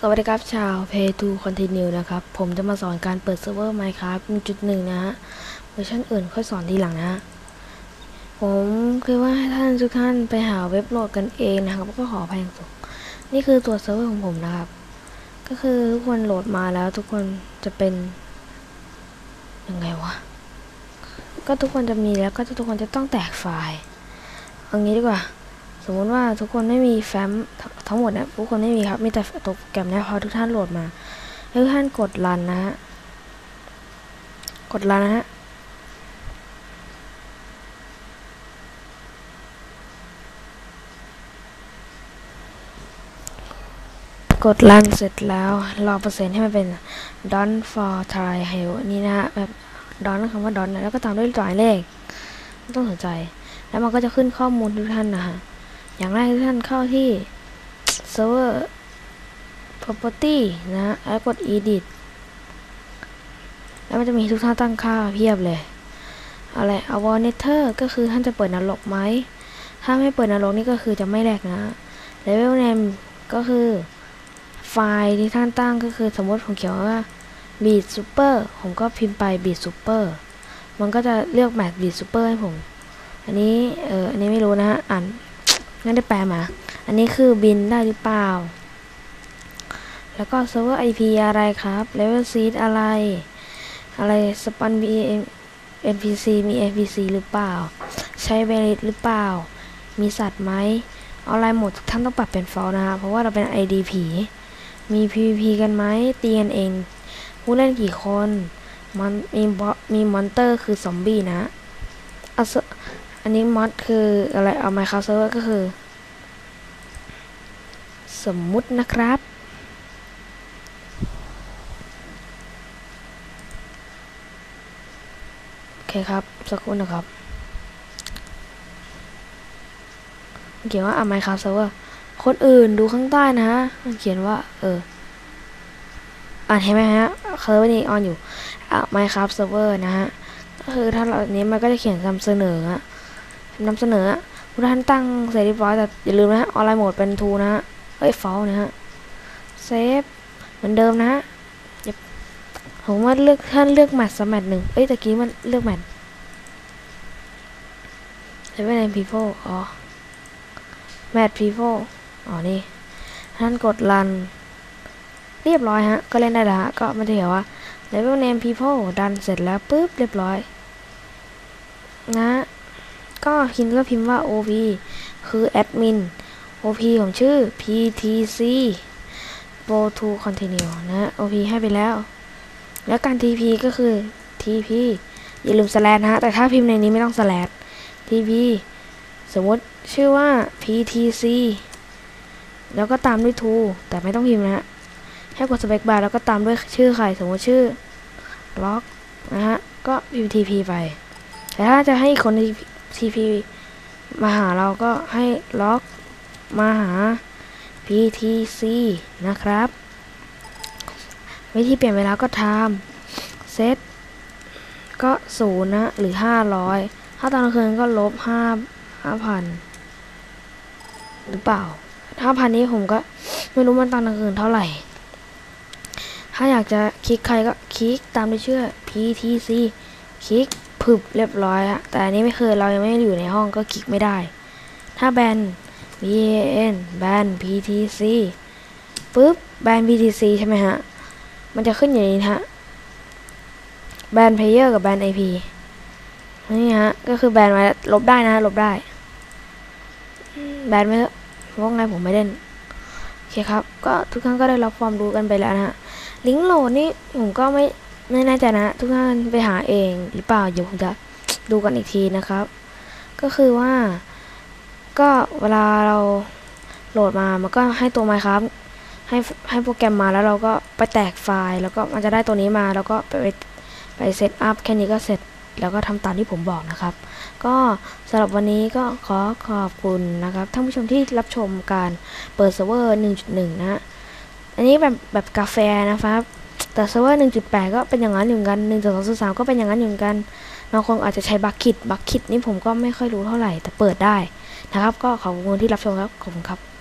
สวัสดีครับชาว Pay to Continue นะครับ ผมจะมาสอนการเปิดเซิร์ฟเวอร์ Minecraft 1.1 นะฮะเวอร์ชันอื่นค่อยสอนทีหลังนะฮะ ผมคือว่าให้ท่านทุกท่านไปหาเว็บโหลดกันเองนะครับ ก็ขอแพงสูงนี่คือตัวเซิร์ฟเวอร์ของผมนะครับ ก็คือทุกคนโหลดมาแล้วทุกคนจะเป็น ยังไงวะ ก็ทุกคนจะมีแล้วก็ทุกคนจะต้องแตกไฟล์เอางี้ดีกว่า สมมติว่าทุกคนไม่มีแฟ้ม ทั้งหมดเนี่ยทุกคนไม่มีครับ มีแต่ตัวโปรแกรมเนี่ยพอทุกท่านโหลดมาทุกท่านกดรันนะฮะ กดรันนะฮะกดรันเสร็จแล้วรอเปอร์เซ็นต์ให้มันเป็น don for try hell นี่นะฮะแบบ don คำว่า don นะแล้วก็ตามด้วยตัวเลขไม่ต้องสนใจ แล้วมันก็จะขึ้นข้อมูลทุกท่านนะฮะ อย่างแรกทุกท่านเข้าที่ server property นะฮะแล้วกด edit แล้วมันจะมีทุกท่านตั้งค่าเพียบเลย อะไร a w a n e t e r ก็คือท่านจะเปิดนรกไหม ถ้าไม่เปิดนรกนี่ก็คือจะไม่แหลกนะ level name ก็คือไฟล์ที่ท่านตั้งก็คือสมมติผมเขียนว่า beat super ผมก็พิมพ์ไป beat super มันก็จะเลือกแมท beat super ให้ผม อันนี้ เอออันนี้ไม่รู้นะฮะอ่าน งั้นได้แปลมา อันนี้คือบินได้หรือเปล่า แล้วก็ server IP อะไรครับ level seed อะไร อะไร spawn b npc มี npc หรือเปล่า ใช้เบลิตหรือเปล่า มีสัตว์ไหมออนไลน์หมดทุกท่านต้องปรับเป็น false นะคะเพราะว่าเราเป็น ID ผีมี PVP กันไหมตีกันเองผู้เล่นกี่คน มันมีมีมอนเตอร์คือซอมบี้นะอัน อันนี้มอดคืออะไรเอา Minecraft Server ก็คือ สมมุตินะครับ โอเคครับ สักครู่นะครับเขียนว่าเอา Minecraft Server คนอื่นดูข้างใต้นะฮะมันเขียนว่า เอออ่านเห็นไหมฮะเซิร์ฟนี้ออนอยู่อ่า Minecraft Server นะฮะก็คือถ้าเราอันนี้มันก็จะเขียนนำเสนออะ นำเสนอทุกท่านตั้งเสร็จเรียบร้อยแต่อย่าลืมนะฮะออนไลน์โหมดเป็นทูนะฮะเอ้ยฟอลนะฮะเซฟเหมือนเดิมนะฮะผมว่าเลือกท่านเลือกแมทสแมทหนึ่งเอ้ยตะกี้มันเลือกแมทใช้เป็นพีโฟอ๋อแมทพีโฟอ๋อนี่ท่านกดรัน เรียบร้อยฮะ ก็เล่นได้ล้วฮะ ก็มันจะเขียนว่า level name people ดันเสร็จแล้วปุ๊บเรียบร้อย ก็พิมพ์ก็พิมพ์ว่า OP คือ admin OP ของชื่อ PTC Go to continue นะ OP ให้ไปแล้ว แล้วการ TP ก็คือ TP อย่าลืม slash นะฮะ แต่ถ้าพิมพ์ในนี้ไม่ต้อง slash TP สมมติชื่อว่า PTC แล้วก็ตามด้วย to แต่ไม่ต้องพิมพ์นะฮะให้กด space bar แล้วก็ตามด้วยชื่อใคร สมมติชื่อล็อกนะฮะ ก็พิมพ์ TP ไป แต่ถ้าจะให้คน TP มาหาเราก็ให้ล็อกมาหา PTC นะครับ วิธีเปลี่ยนเวลาก็ทำเซตก็ศูนย์นะ หรือห้าร้อยถ้าตอนกลางคืนก็ลบห้าห้าพันหรือเปล่าห้าพันนี้ผมก็ไม่รู้มันตอนกลางคืนเท่าไหร่ ถ้าอยากจะคลิกใครก็คลิกตามด้วยชื่อ PTC คลิก ผึบเรียบร้อยอะแต่อันนี้ไม่เคยเรายังไม่อยู่ในห้องก็คลิกไม่ได้ ถ้าแบน B A N แบน P T C ปุ๊บแบน P T C ใช่ไหมฮะ มันจะขึ้นอย่างนี้ฮะแบน Player กับแบน IP นี่ฮะ ก็คือแบนไว้ลบได้นะลบได้ แบนไม่เพราะไงผมไม่เล่นโอเคครับ ก็ทุกท่านก็ได้รับความรู้กันไปแล้วนะฮะ ลิงก์โหลดนี่ผมก็ไม่ ไม่แน่ใจนะ ทุกท่านไปหาเองหรือเปล่าเดี๋ยวผมจะดูกันอีกทีนะครับ ก็คือว่า ก็เวลาเราโหลดมามันก็ให้ตัว Minecraft ให้ให้โปรแกรมมาแล้วเราก็ไปแตกไฟล์ แล้วก็มันจะได้ตัวนี้มาแล้วก็ไปไปเซตอัพแค่นี้ก็เสร็จแล้วก็ทำตามที่ผมบอกนะครับ ก็สำหรับวันนี้ก็ขอขอบคุณนะครับท่านผู้ชมที่รับชมการเปิดเซิร์ฟเวอร์ 1.1 นะ อันนี้แบบแบบกาแฟนะครับ แต่เซิร์ฟเวอร์ 1.8 ก็เป็นอย่างนั้นอยู่กัน1.2.3 ก็เป็นอย่างนั้นอยู่กันบางคนอาจจะใช้บัคคิดบัคคิดนี่ผมก็ไม่ค่อยรู้เท่าไหร่ แต่เปิดได้นะครับ ก็ขอบคุณที่รับชมครับขอบคุณครับ